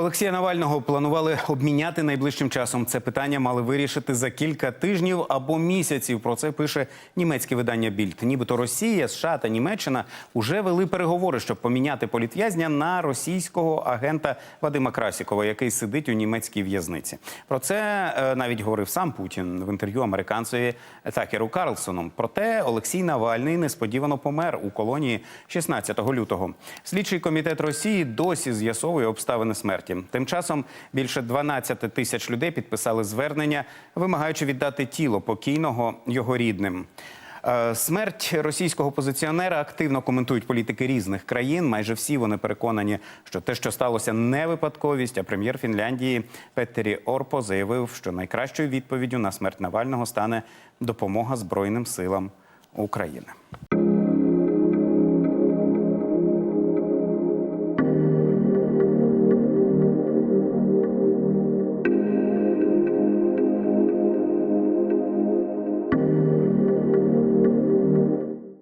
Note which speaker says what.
Speaker 1: Олексія Навального планували обміняти найближчим часом. Це питання мали вирішити за кілька тижнів або місяців. Про це пише німецьке видання Більд. Нібито Росія, США та Німеччина вже вели переговори, щоб поміняти політв'язня на російського агента Вадима Красікова, який сидить у німецькій в'язниці. Про це е, навіть говорив сам Путін в інтерв'ю американцеві Такеру Карлсону. Проте Олексій Навальний несподівано помер у колонії 16 лютого. Слідчий комітет Росії досі з'ясовує обставини смерті. Тим часом більше 12 тисяч людей підписали звернення, вимагаючи віддати тіло покійного його рідним. Е, Смерть російського опозиціонера активно коментують політики різних країн. Майже всі вони переконані, що те, що сталося, не випадковість. А прем'єр Фінляндії Петтері Орпо заявив, що найкращою відповіддю на смерть Навального стане допомога Збройним силам України.